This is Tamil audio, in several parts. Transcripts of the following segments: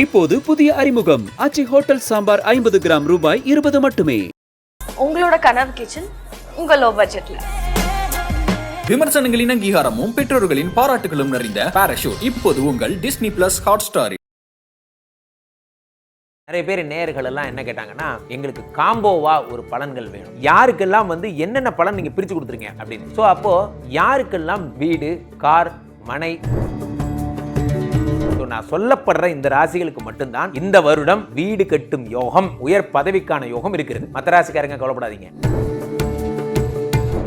இப்போது புதிய அறிமுகம். ஆச்சி ஹோட்டல் சாம்பார் ஐம்பது கிராம் ரூபாய் இருபது மட்டுமே. உங்களோட கனவு கிச்சன் உங்க லோ. பட்ஜெட்ல விமர்சனங்களின் அங்கீகாரமும் பெற்றோர்களின் பாராட்டுகளும் நிறைந்த பாராஷூட் இப்போது உங்கள் டிஸ்னி பிளஸ் ஹாட் ஸ்டார் நிறைய பேர் நேயர்கள் எல்லாம் என்ன கேட்டாங்கன்னா எங்களுக்கு காம்போவா ஒரு பலன்கள் வேணும். யாருக்கெல்லாம் வந்து என்னென்ன பலன் நீங்க பிரிச்சு கொடுத்துருங்க அப்படின்னு. ஸோ அப்போ யாருக்கெல்லாம் வீடு கார் மனை So, நான் சொல்லப்படுற இந்த ராசிகளுக்கு மட்டும்தான் இந்த வருடம் வீடு கட்டும் யோகம் உயர் பதவிக்கான யோகம் இருக்கிறது. மற்ற ராசிக்காரங்க கவலைப்படாதீங்க.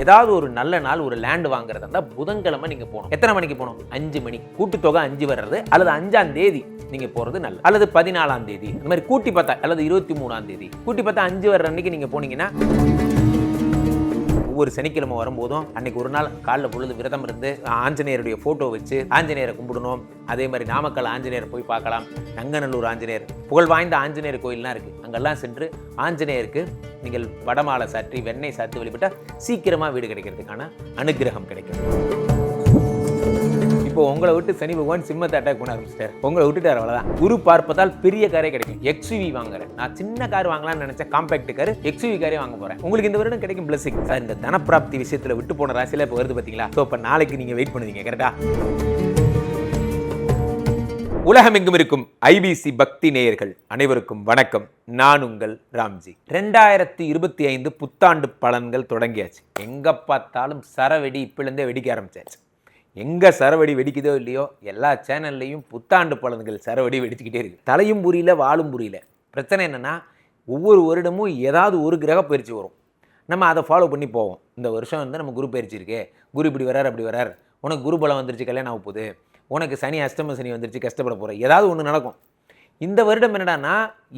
ஏதாவது ஒரு நல்ல நாள் ஒரு லேண்ட் வாங்குறதா இருந்தால் புதன்கிழமை நீங்க போகணும். எத்தனை மணிக்கு போகணும்? அஞ்சு மணி. கூட்டுத்தொகை அஞ்சு வர்றது அல்லது அஞ்சாம் தேதி நீங்க போறது நல்லது. அல்லது பதினாலாம் தேதி. அந்த மாதிரி கூட்டி பார்த்தா அல்லது இருபத்தி மூணாம் தேதி. கூட்டி பார்த்தா அஞ்சு வர்ற அன்னைக்கு நீங்க போனீங்கன்னா ஒவ்வொரு சனிக்கிழமை வரும்போதும் அன்னைக்கு ஒரு நாள் காலைல பொழுது விரதம் இருந்து ஆஞ்சநேயருடைய ஃபோட்டோ வச்சு ஆஞ்சநேயரை கும்பிடணும். அதே மாதிரி நாமக்கல் ஆஞ்சநேயரை போய் பார்க்கலாம். நங்கநல்லூர் ஆஞ்சநேயர். புகழ் வாய்ந்த ஆஞ்சநேயர் கோயில்லாம் இருக்குது அங்கெல்லாம் சென்று ஆஞ்சநேயருக்கு நீங்கள் வடமாலை சாற்றி வெண்ணெய் சாற்றி வழிபட்டால் சீக்கிரமாக வீடு கிடைக்கிறதுக்கான அனுகிரகம் கிடைக்கும். இப்போ உங்களை விட்டு சனி பகவான் சிம்மத்தை அட்டாக் பண்ண ஆரம்பிச்சிட்டார். உங்களை விட்டுட்டார் அவ்வளோதான் குரு பார்ப்பதால் பெரிய காரே கிடைக்கும். எக்ஸ்யூவி வாங்குறேன். நான் சின்ன கார் வாங்கலாம்னு நினச்ச காம்பேக்ட் கார் எக்ஸ்யூவி காரே வாங்க போறேன். உங்களுக்கு இந்த வருடம் கிடைக்கும் பிளஸிங் சார் இந்த தனப்பிராப்தி விஷயத்துல விட்டு போன ராசியில் இப்போ வருது பாத்தீங்களா? ஸோ இப்போ நாளைக்கு நீங்க வெயிட் பண்ணுவீங்க கரெக்டா உலகமெங்கும் இருக்கும் ஐபிசி பக்தி நேயர்கள் அனைவருக்கும் வணக்கம். நான் உங்கள் ராம்ஜி. ரெண்டாயிரத்தி இருபத்தி ஐந்து புத்தாண்டு பலன்கள் தொடங்கியாச்சு. எங்க பார்த்தாலும் சரவெடி இப்பிலேருந்தே வெடிக்க ஆரம்பிச்சாச்சு. எங்கே சரவடி வெடிக்குதோ இல்லையோ எல்லா சேனல்லையும் புத்தாண்டு பலன்கள் சரவடி வெடிச்சுக்கிட்டே இருக்குது தலையும் புரியல வாழும் புரியல. பிரச்சனை என்னென்னா ஒவ்வொரு வருடமும் ஏதாவது ஒரு கிரக பயிற்சி வரும். நம்ம அதை ஃபாலோ பண்ணி போவோம். இந்த வருஷம் வந்து நம்ம குரு பயிற்சி இருக்கே. குரு இப்படி வரார் அப்படி வரார் உனக்கு குரு பலம் வந்துருச்சு கல்யாணம் ஆக போகுது. உனக்கு சனி அஷ்டம சனி வந்துருச்சு கஷ்டப்பட போகிற ஏதாவது ஒன்று நடக்கும். இந்த வருடம் என்னடான்னா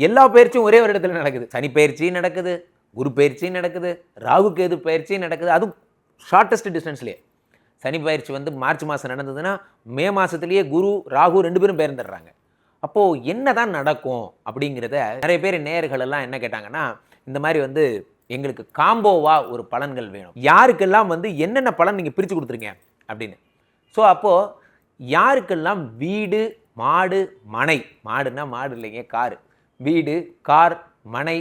எல்லா பயிற்சியும் ஒரே வருடத்தில் நடக்குது. சனி பயிற்சியும் நடக்குது குரு பயிற்சியும் நடக்குது ராகு கேது பயிற்சியும் நடக்குது. அதுவும் ஷார்ட்டஸ்ட் டிஸ்டன்ஸ்லேயே சனி பயிற்சி வந்து மார்ச் மாதம் நடந்ததுன்னா மே மாதத்துலேயே குரு ராகு ரெண்டு பேரும் பெயர்ந்துடுறாங்க அப்போது என்ன தான் நடக்கும் அப்படிங்கிறத நிறைய பேர் நேயர்களெல்லாம் என்ன கேட்டாங்கன்னா இந்த மாதிரி வந்து எங்களுக்கு காம்போவாக ஒரு பலன்கள் வேணும். யாருக்கெல்லாம் வந்து என்னென்ன பலன் நீங்கள் பிரித்து கொடுத்துருங்க அப்படின்னு. ஸோ அப்போது யாருக்கெல்லாம் வீடு மாடு மனை மாடுனா மாடு இல்லைங்க கார். வீடு கார் மனை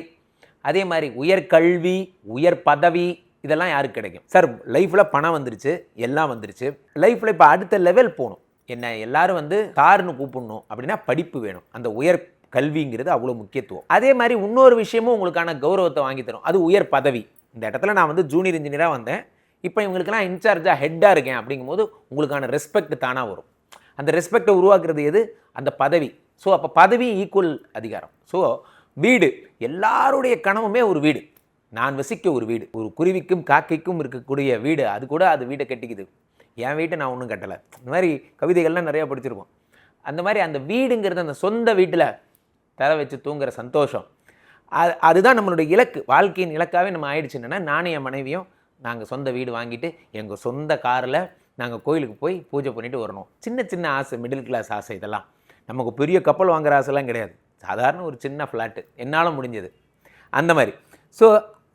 அதே மாதிரி உயர்கல்வி உயர் பதவி இதெல்லாம் யாருக்கு கிடைக்கும்? சார் லைஃப்பில் பணம் வந்துருச்சு எல்லாம் வந்துருச்சு. லைஃப்பில் இப்போ அடுத்த லெவல் போகணும். என்ன எல்லாரும் வந்து கார்னு கூப்பிடணும் அப்படின்னா படிப்பு வேணும். அந்த உயர் கல்விங்கிறது அவ்வளோ முக்கியத்துவம். அதே மாதிரி இன்னொரு விஷயமும் உங்களுக்கான கௌரவத்தை வாங்கி தரும். அது உயர் பதவி. இந்த இடத்துல நான் வந்து ஜூனியர் இன்ஜினியராக வந்தேன். இப்போ இவங்களுக்கெல்லாம் இன்சார்ஜாக ஹெட்டாக இருக்கேன் அப்படிங்கும்போது உங்களுக்கான ரெஸ்பெக்ட் தானாக வரும். அந்த ரெஸ்பெக்டை உருவாக்குறது எது? அந்த பதவி. ஸோ அப்போ பதவி ஈக்குவல் அதிகாரம். ஸோ வீடு. எல்லாருடைய கனவுமே ஒரு வீடு. நான் வசிக்க ஒரு வீடு ஒரு குருவிக்கும் காக்கைக்கும் இருக்கக்கூடிய வீடு அது கூட அது வீட்டை கட்டிக்குது. என் வீட்டை நான் ஒன்றும் கட்டலை. இந்த மாதிரி கவிதைகள்லாம் நிறையா படிச்சிருக்கோம் அந்த மாதிரி அந்த வீடுங்கிறது அந்த சொந்த வீட்டில் தலை வச்சு தூங்குற சந்தோஷம். அது அதுதான் நம்மளுடைய இலக்கு. வாழ்க்கையின் இலக்காகவே நம்ம ஆயிடுச்சு என்னென்னா நானும் என் மனைவியும் நாங்கள் சொந்த வீடு வாங்கிட்டு எங்கள் சொந்த காரில் நாங்கள் கோயிலுக்கு போய் பூஜை பண்ணிவிட்டு வரணும். சின்ன சின்ன ஆசை மிடில் கிளாஸ் ஆசை இதெல்லாம். நமக்கு பெரிய கப்பல் வாங்குற ஆசைலாம் கிடையாது. சாதாரண ஒரு சின்ன ஃப்ளாட்டு என்னால் முடிஞ்சது. அந்த மாதிரி. ஸோ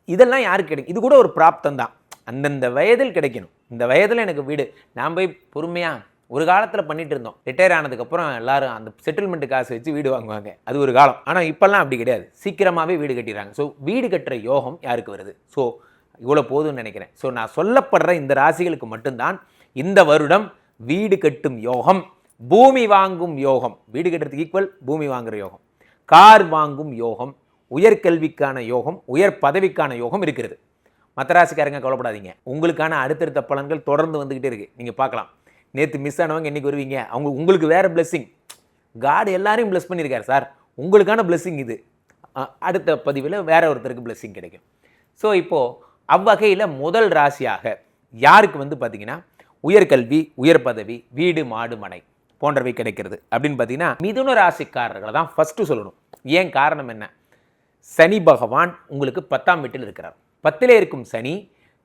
இதெல்லாம் யாருக்கு கிடைக்கும்? இது கூட ஒரு பிராப்தம் தான். அந்தந்த வயதில் கிடைக்கணும். இந்த வயதில் எனக்கு வீடு. நான் போய் பொறுமையாக ஒரு காலத்தில் பண்ணிட்டு இருந்தோம். ரிட்டையர் ஆனதுக்கப்புறம் எல்லாரும் அந்த செட்டில்மெண்ட் காசு வச்சு வீடு வாங்குவாங்க. அது ஒரு காலம். ஆனால் இப்போல்லாம் அப்படி கிடையாது. சீக்கிரமாகவே வீடு கட்டிடுறாங்க. ஸோ வீடு கட்டுற யோகம் யாருக்கு வருது? ஸோ இவ்வளோ போதும்னு நினைக்கிறேன். ஸோ நான் சொல்லப்படுற இந்த ராசிகளுக்கு மட்டும்தான் இந்த வருடம் வீடு கட்டும் யோகம் பூமி வாங்கும் யோகம். வீடு கட்டுறதுக்கு ஈக்குவல் பூமி வாங்குற யோகம். கார் வாங்கும் யோகம். உயர்கல்விக்கான யோகம் உயர் பதவிக்கான யோகம் இருக்கிறது. மத்தராசிக்காரங்க கவலைப்படாதீங்க. உங்களுக்கான அடுத்தடுத்த பலன்கள் தொடர்ந்து வந்துக்கிட்டே இருக்குது நீங்கள் பார்க்கலாம். நேற்று மிஸ் ஆனவங்க இன்றைக்கி வருவீங்க? அவங்க உங்களுக்கு வேறு பிளெஸ்ஸிங் காட் எல்லாரையும் ப்ளஸ் பண்ணியிருக்காரு சார். உங்களுக்கான பிளெஸ்ஸிங் இது. அடுத்த பதிவில் வேற ஒருத்தருக்கு பிளெஸ்ஸிங் கிடைக்கும். ஸோ இப்போது அவ்வகையில் முதல் ராசியாக யாருக்கு வந்து பார்த்தீங்கன்னா உயர்கல்வி உயர் பதவி வீடு மாடு மனை போன்றவை கிடைக்கிறது. அப்படின்னு பார்த்தீங்கன்னா மிதுன ராசிக்காரர்களை தான் ஃபஸ்ட்டு சொல்லணும். ஏன் காரணம் என்ன? சனி பகவான் உங்களுக்கு பத்தாம் வீட்டில் இருக்கிறார். பத்திலே இருக்கும் சனி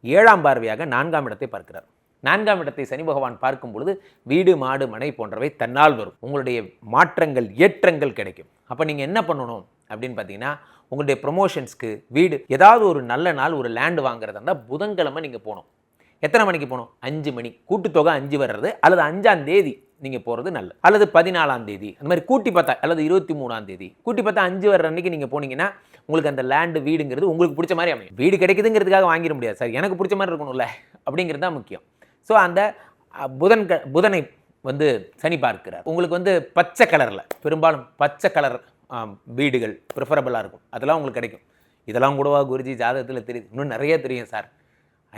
ஏழாம் பார்வையாக நான்காம் இடத்தை பார்க்கிறார். நான்காம் இடத்தை சனி பகவான் பார்க்கும் பொழுது வீடு மாடு மனை போன்றவை தன்னால் வரும். உங்களுடைய மாற்றங்கள் ஏற்றங்கள் கிடைக்கும். அப்போ நீங்கள் என்ன பண்ணணும் அப்படின்னு பார்த்தீங்கன்னா உங்களுடைய ப்ரொமோஷன்ஸ்க்கு வீடு ஏதாவது ஒரு நல்ல நாள் ஒரு லேண்டு வாங்குறதா இருந்தால் புதன்கிழமை நீங்கள் போகணும். எத்தனை மணிக்கு போகணும்? அஞ்சு மணி. கூட்டுத்தொகை அஞ்சு வர்றது அல்லது அஞ்சாம் தேதி நீங்கள் போகிறது நல்லது. அல்லது பதினாலாம் தேதி அந்த மாதிரி கூட்டி பார்த்தா அல்லது இருபத்தி மூணாம் தேதி கூட்டி பார்த்தா அஞ்சு வர அன்னைக்கு நீங்கள் போனீங்கன்னா உங்களுக்கு அந்த லேண்டு வீடுங்கிறது உங்களுக்கு பிடிச்ச மாதிரி அமையும். வீடு கிடைக்குதுங்கிறதுக்காக வாங்கிட முடியாது. சார் எனக்கு பிடிச்ச மாதிரி இருக்கணும்ல அப்படிங்கிறது தான் முக்கியம். ஸோ அந்த புதன் க புதனை வந்து சனி பார்க்கிறார். உங்களுக்கு வந்து பச்சை கலரில் பெரும்பாலும் பச்சை கலர் வீடுகள் ப்ரிஃபரபுளாக இருக்கும். அதெல்லாம் உங்களுக்கு கிடைக்கும். இதெல்லாம் கூடவா குருஜி ஜாதகத்தில் தெரியுது. இன்னும் நிறைய தெரியும் சார்.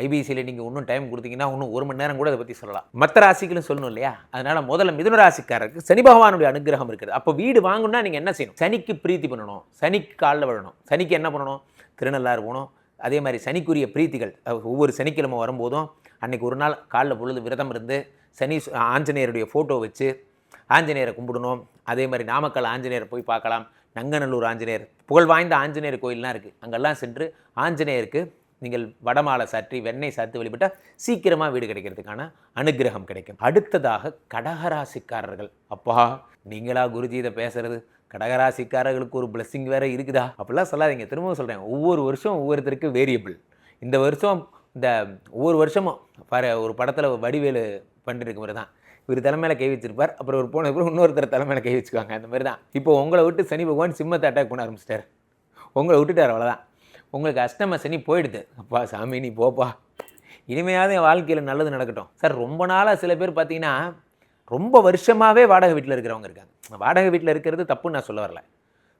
ஐபிசியில் நீங்கள் இன்னும் டைம் கொடுத்தீங்கன்னா இன்னும் ஒரு மணி நேரம் கூட அதை பற்றி சொல்லலாம். மற்ற ராசிகளும் சொல்லணும் இல்லையா? அதனால் முதல்ல மிதுன ராசிக்காரருக்கு சனி பகவானுடைய அனுகிரகம் இருக்குது. அப்போ வீடு வாங்கணும்னா நீங்கள் என்ன செய்யணும்? சனிக்கு பிரீத்தி பண்ணணும். சனிக்கு காலில் விழணும். சனிக்கு என்ன பண்ணணும்? திருநள்ளாறு போகணும். அதே மாதிரி சனிக்குரிய பிரீத்திகள் ஒவ்வொரு சனிக்கிழமை வரும்போதும் அன்னைக்கு ஒரு நாள் காலில் பொழுது விரதம் இருந்து சனி ஆஞ்சநேயருடைய ஃபோட்டோ வச்சு ஆஞ்சநேயரை கும்பிடணும். அதே மாதிரி நாமக்கல் ஆஞ்சநேயரை போய் பார்க்கலாம். நங்கநல்லூர் ஆஞ்சநேயர் புகழ் வாய்ந்த ஆஞ்சநேயர் கோயிலெலாம் இருக்குது அங்கெல்லாம் சென்று ஆஞ்சநேயருக்கு நீங்கள் வடமாலை சாற்றி வெண்ணெய் சாத்து வழிபட்டால் சீக்கிரமாக வீடு கிடைக்கிறதுக்கான அனுகிரகம் கிடைக்கும். அடுத்ததாக கடகராசிக்காரர்கள். அப்பா நீங்களா குருஜி இதை பேசுறது? கடகராசிக்காரர்களுக்கு ஒரு blessing வேற இருக்குதா? அப்படிலாம் சொல்லாதீங்க. திரும்பவும் சொல்கிறேன் ஒவ்வொரு வருஷம் ஒவ்வொருத்தருக்கு வேரியபிள் இந்த வருஷம் இந்த ஒவ்வொரு வருஷமும் பாரு ஒரு படத்தில் வடிவேலு பண்ணிட்டு மாதிரி தான். இவர் தலைமையில கை வச்சிருப்பார். அப்புறம் ஒரு போன அப்புறம் இன்னொருத்தர் தலைமையில கை வச்சுக்குவாங்க. அந்த மாதிரி தான். இப்போ உங்களை விட்டு சனி பகவான் சிம்மத்தை அட்டாக் பண்ண ஆரம்பிச்சிட்டார். உங்களை விட்டுட்டார் அவ்வளோதான் உங்களுக்கு அஷ்டம சனி போயிடுது. அப்பா சாமி நீ போப்பா. இனிமையாவது என் வாழ்க்கையில் நல்லது நடக்கட்டும். சார் ரொம்ப நாளாக சில பேர் பார்த்தீங்கன்னா ரொம்ப வருஷமாகவே வாடகை வீட்டில் இருக்கிறவங்க இருக்காங்க. வாடகை வீட்டில் இருக்கிறது தப்புன்னு நான் சொல்ல வரல.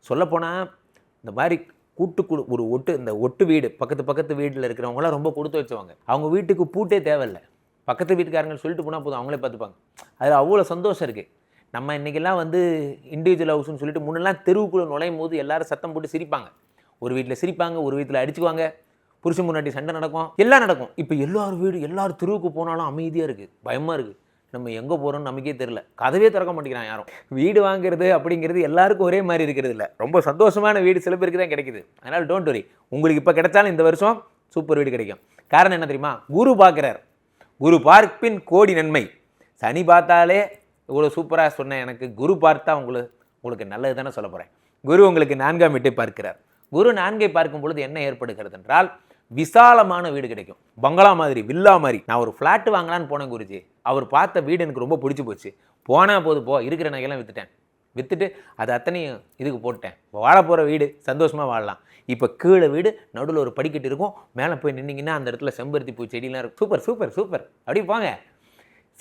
சொல்லப்போனால் இந்த மாதிரி கூட்டு குடு ஒரு ஒட்டு இந்த ஒட்டு வீடு பக்கத்து பக்கத்து வீட்டில் இருக்கிறவங்களாம் ரொம்ப கொடுத்து வச்சவங்க. அவங்க வீட்டுக்கு பூட்டே தேவையில்லை. பக்கத்து வீட்டுக்காரங்க சொல்லிட்டு போனால் போதும் அவங்களே பார்த்துப்பாங்க அது அவ்வளோ சந்தோஷம் இருக்குது நம்ம இன்றைக்கெல்லாம் வந்து இண்டிவிஜுவல் ஹவுஸ்னு சொல்லிட்டு முன்னெல்லாம் தெருவுக்குள்ளே நுழையும் போது எல்லோரும் சத்தம் போட்டு சிரிப்பாங்க. ஒரு வீட்டில் சிரிப்பாங்க ஒரு வீட்டில் அடிச்சுக்குவாங்க. புருஷன் முன்னாடி சண்டை நடக்கும். எல்லாம் நடக்கும். இப்போ எல்லார் வீடு எல்லார் தெருவுக்கு போனாலும் அமைதியாக இருக்குது பயமாக இருக்குது நம்ம எங்கே போகிறோம்னு நமக்கே தெரில கதவே திறக்க மாட்டேங்கிறான் யாரும். வீடு வாங்குறது அப்படிங்கிறது எல்லாருக்கும் ஒரே மாதிரி இருக்கிறது இல்லை. ரொம்ப சந்தோஷமான வீடு சில பேருக்கு தான் கிடைக்குது. அதனால் டோன்ட் வரி உங்களுக்கு இப்போ கிடைச்சாலும் இந்த வருஷம் சூப்பர் வீடு கிடைக்கும். காரணம் என்ன தெரியுமா? குரு பார்க்குறார். குரு பார்ப்பின் கோடி நன்மை. சனி பார்த்தாலே இவ்வளோ சூப்பராக சொன்னேன் எனக்கு. குரு பார்த்தா உங்களுக்கு உங்களுக்கு நல்லது தானே சொல்ல போகிறேன் குரு உங்களுக்கு நான்காம் வீட்டை பார்க்கிறார். குரு நான்கை பார்க்கும் பொழுது என்ன ஏற்படுகிறது என்றால் விசாலமான வீடு கிடைக்கும். பங்களா மாதிரி வில்லா மாதிரி. நான் ஒரு ஃப்ளாட் வாங்கலான்னு போனேன் குருஜி. அவர் பார்த்த வீடு எனக்கு ரொம்ப பிடிச்சி போச்சு. போனால் போது போ இருக்கிற நகையெல்லாம் விற்றுட்டேன் விற்றுட்டு அது அத்தனையும் இதுக்கு போட்டேன் வாழ போகிற வீடு சந்தோஷமாக வாழலாம். இப்போ கீழே வீடு நடுவில் ஒரு படிக்கட்டு இருக்கும். மேலே போய் நின்னீங்கன்னா அந்த இடத்துல செம்பருத்தி பூ செடியெலாம் இருக்கும். Super super super. அப்படி போங்க.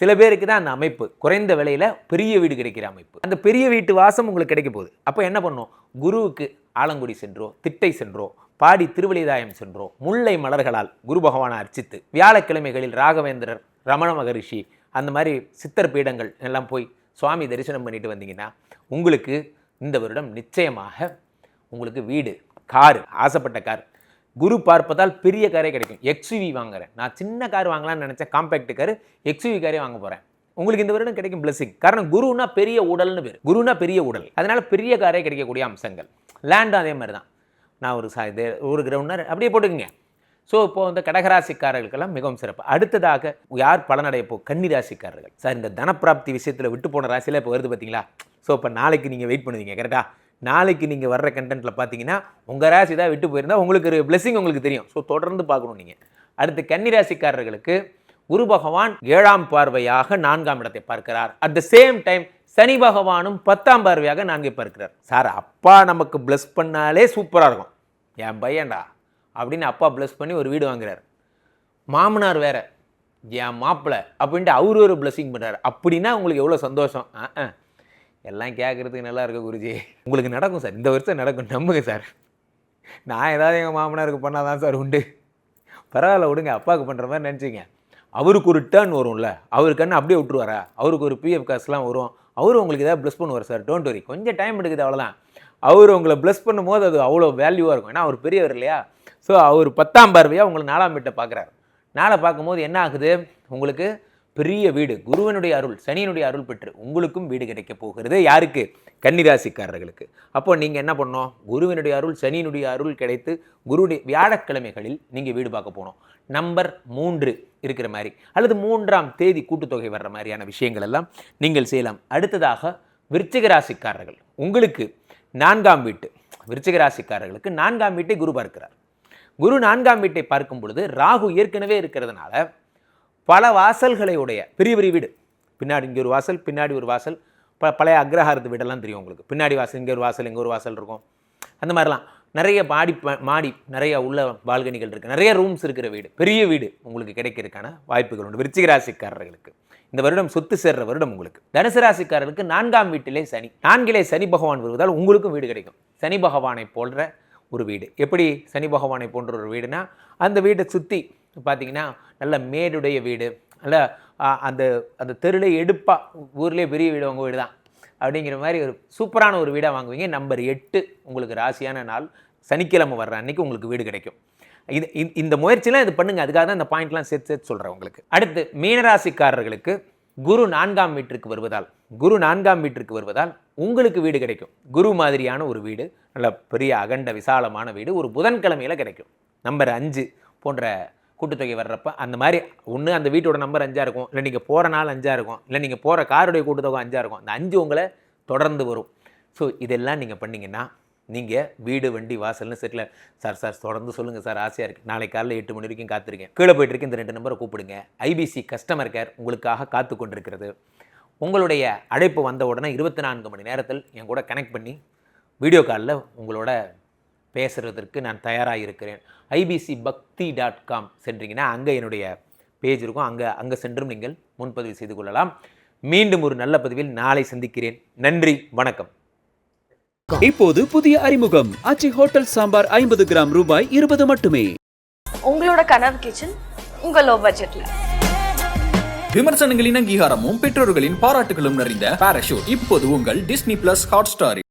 சில பேருக்கு தான் அந்த அமைப்பு. குறைந்த விலையில் பெரிய வீடு கிடைக்கிற அமைப்பு. அந்த பெரிய வீட்டு வாசம் உங்களுக்கு கிடைக்க போகுது. அப்போ என்ன பண்ணும்? குருவுக்கு ஆலங்குடி சென்றோ திட்டை சென்றோ பாடி திருவழிதாயம் சென்றோ முல்லை மலர்களால் குரு பகவானை அர்ச்சித்து வியாழக்கிழமைகளில் ராகவேந்திரர் ரமண மகரிஷி அந்த மாதிரி சித்தர் பீடங்கள் எல்லாம் போய் சுவாமி தரிசனம் பண்ணிட்டு வந்தீங்கன்னா உங்களுக்கு இந்த வருடம் நிச்சயமாக உங்களுக்கு வீடு காரு ஆசைப்பட்ட கார் குரு பார்ப்பதால் பெரிய காரே கிடைக்கும். எக்ஸ்யூவி வாங்குறேன். நான் சின்ன கார் வாங்கலாம்னு நினச்சேன். காம்பேக்ட் கார் எக்ஸ்யூவி காரே வாங்க போகிறேன் உங்களுக்கு இந்த வருடம் கிடைக்கும் பிளஸிங் காரணம் குருனா பெரிய உடல்னு பேர். குருனா பெரிய உடல். அதனால் பெரிய காரே கிடைக்கக்கூடிய அம்சங்கள். லேண்டும் அதே மாதிரி தான் நான் ஒரு சா இது ஒரு கிரவுண்டர் அப்படியே போட்டுக்குங்க. ஸோ இப்போ வந்து கடகராசிக்காரர்களுக்கெல்லாம் மிகவும் சிறப்பு. அடுத்ததாக யார் பலனடைய போ கன்னிராசிக்காரர்கள். சார் இந்த தனப்பிராப்தி விஷயத்தில் விட்டு போன ராசியில் இப்போ வருது பார்த்தீங்களா ஸோ இப்போ நாளைக்கு நீங்கள் வெயிட் பண்ணுவீங்க கரெக்டாக நாளைக்கு நீங்கள் வர்ற கண்டென்ட்டில் பார்த்தீங்கன்னா உங்கள் ராசி தான் விட்டு போயிருந்தால் உங்களுக்கு ஒரு பிளெஸிங் உங்களுக்கு தெரியும். ஸோ தொடர்ந்து பார்க்கணும் நீங்கள் அடுத்து கன்னிராசிக்காரர்களுக்கு குரு பகவான் ஏழாம் பார்வையாக நான்காம் இடத்தை பார்க்கிறார். At the same time Shani பகவானும் பத்தாம் பார்வையாக நான்கை பார்க்கிறார் சார் அப்பா நமக்கு ப்ளஸ் பண்ணாலே சூப்பராக இருக்கும். என் பையன்டா அப்படின்னு அப்பா ப்ளஸ் பண்ணி ஒரு வீடு வாங்குறாரு. மாமனார் வேற என் மாப்பிள்ளை அப்படின்ட்டு அவர் ஒரு பிளஸ்ஸிங் பண்ணுறாரு அப்படின்னா உங்களுக்கு எவ்வளோ சந்தோஷம்? ஆ ஆ. எல்லாம் கேட்குறதுக்கு நல்லா இருக்கு குருஜி. உங்களுக்கு நடக்கும் சார். இந்த வருஷம் நடக்கும். நம்புங்க சார். நான் ஏதாவது எங்கள் மாமனாருக்கு பண்ணால் தான் சார் உண்டு. பரவாயில்ல விடுங்க. அப்பாவுக்கு பண்ணுற மாதிரி நினச்சிங்க அவருக்கு ஒரு டேர்ன் வரும்ல. அவருக்கு என்ன அப்படியே விட்டுருவாரா? அவருக்கு ஒரு பிஎஃப் காசுலாம் வரும். அவர் உங்களுக்கு ஏதாவது ப்ளஸ் பண்ணுவார் சார் டோன்ட் வரி கொஞ்சம் டைம் எடுக்குது அவ்வளோதான் அவர் உங்களை ப்ளஸ் பண்ணும்போது அது அவ்வளோ வேல்யூவாக இருக்கும். ஏன்னா அவர் பெரியவர் இல்லையா? ஸோ அவர் பத்தாம் பார்வையாக உங்களை நாலாம் வீட்டை பார்க்குறாரு. நாளை பார்க்கும்போது என்ன ஆகுது? உங்களுக்கு பெரிய வீடு குருவனுடைய அருள் சனியினுடைய அருள் பெற்று உங்களுக்கும் வீடு கிடைக்க போகிறது. யாருக்கு? கன்னிராசிக்காரர்களுக்கு. அப்போ நீங்கள் என்ன பண்ணணும்? குருவினுடைய அருள் சனியினுடைய அருள் கிடைத்து குருடைய வியாழக்கிழமைகளில் நீங்கள் வீடு பார்க்க போகணும். நம்பர் மூன்று. இருக்கிற மாதிரி அல்லது மூன்றாம் தேதி கூட்டுத்தொகை வர்ற மாதிரியான விஷயங்கள் எல்லாம் நீங்கள் செய்யலாம். அடுத்ததாக விருச்சிக ராசிக்காரர்கள். உங்களுக்கு நான்காம் வீட்டு விருச்சிக ராசிக்காரர்களுக்கு நான்காம் வீட்டை குரு பார்க்கிறார். குரு நான்காம் வீட்டை பார்க்கும் பொழுது ராகு ஏற்கனவே இருக்கிறதுனால பல வாசல்களை உடைய பெரிய பெரிய வீடு. பின்னாடி இங்கே ஒரு வாசல் பின்னாடி ஒரு வாசல் ப பழைய அக்ரஹாரத்து வீடெல்லாம் தெரியும் உங்களுக்கு. பின்னாடி வாசல் இங்கே ஒரு வாசல் இங்கே ஒரு வாசல் இருக்கும். அந்த மாதிரிலாம். நிறைய மாடி ப- மாடி நிறைய உள்ள பால்கனிகள் இருக்குது நிறைய ரூம்ஸ் இருக்கிற வீடு. பெரிய வீடு உங்களுக்கு கிடைக்கிறதுக்கான வாய்ப்புகள் உண்டு. விருச்சிக ராசிக்காரர்களுக்கு. இந்த வருடம் சொத்து சேர்ற வருடம் உங்களுக்கு. தனுசு ராசிக்காரர்களுக்கு நான்காம் வீட்டிலே சனி. நான்கிலே சனி பகவான் வருவதால் உங்களுக்கும் வீடு கிடைக்கும். சனி பகவானை போன்ற ஒரு வீடு. எப்படி சனி பகவானை போன்ற ஒரு வீடுனா அந்த வீட்டை சுற்றி பார்த்தீங்கன்னா நல்ல மேடுடைய வீடு. நல்ல அந்த அந்த தெருளை எடுப்பா ஊர்லேயே பெரிய வீடு உங்கள் வீடு தான் அப்படிங்கிற மாதிரி ஒரு சூப்பரான ஒரு வீடாக வாங்குவீங்க. நம்பர் எட்டு உங்களுக்கு ராசியான நாள். சனிக்கிழமை வர்ற அன்னைக்கு உங்களுக்கு வீடு கிடைக்கும். இது இந்த- இந்த முயற்சிலாம் இது பண்ணுங்க. அதுக்காக தான் இந்த பாயிண்ட்லாம் சேர்த்து சேர்த்து சொல்கிறேன் உங்களுக்கு. அடுத்து மீனராசிக்காரர்களுக்கு குரு நான்காம் வீட்டிற்கு வருவதால் குரு நான்காம் வீட்டிற்கு வருவதால் உங்களுக்கு வீடு கிடைக்கும். குரு மாதிரியான ஒரு வீடு நல்ல பெரிய அகண்ட விசாலமான வீடு ஒரு புதன்கிழமையில கிடைக்கும். நம்பர் அஞ்சு போன்ற கூட்டுத்தொகை வர்றப்ப அந்த மாதிரி ஒன்று அந்த வீட்டோட நம்பர் அஞ்சாக இருக்கும். இல்லை நீங்கள் போகிற நாள் அஞ்சாக இருக்கும். இல்லை நீங்கள் போகிற காருடைய கூட்டுத்தொகை அஞ்சாக இருக்கும். அந்த அஞ்சு உங்களை தொடர்ந்து வரும். ஸோ இதெல்லாம் நீங்கள் பண்ணிங்கன்னா நீங்கள் வீடு வண்டி வாசல்னு செட்டில் சார் சார் தொடர்ந்து சொல்லுங்கள் சார் ஆசையாக இருக்குது நாளை காலையில் எட்டு மணி வரைக்கும் காத்திருக்கேன். கீழே போயிட்டு இருக்கு. இந்த ரெண்டு நம்பரை கூப்பிடுங்க. ஐபிசி கஸ்டமர் கேர் உங்களுக்காக காத்து கொண்டிருக்கிறது. உங்களுடைய அழைப்பு வந்த உடனே இருபத்தி நான்கு மணி நேரத்தில் என் கூட கனெக்ட் பண்ணி வீடியோ காலில் உங்களோட பேசுகிறதற்கு நான் தயாராக இருக்கிறேன் ஐபிசி பக்தி டாட் காம் சென்றீங்கன்னா அங்கே என்னுடைய பேஜ் இருக்கும். அங்கே அங்கே சென்றும் நீங்கள் முன்பதிவு செய்து கொள்ளலாம். மீண்டும் ஒரு நல்ல பதிவில் நாளை சந்திக்கிறேன். நன்றி வணக்கம். இப்போது புதிய அறிமுகம். ஆச்சி ஹோட்டல் சாம்பார் ஐம்பது கிராம் ரூபாய் இருபது மட்டுமே. உங்களோட கனவு கிச்சன் உங்க லோ. பட்ஜெட்ல விமர்சனங்களின் அங்கீகாரமும் பெற்றோர்களின் பாராட்டுகளும் நிறைந்த பாராஷூட் இப்போது உங்கள் டிஸ்னி பிளஸ் ஹாட் ஸ்டாரில்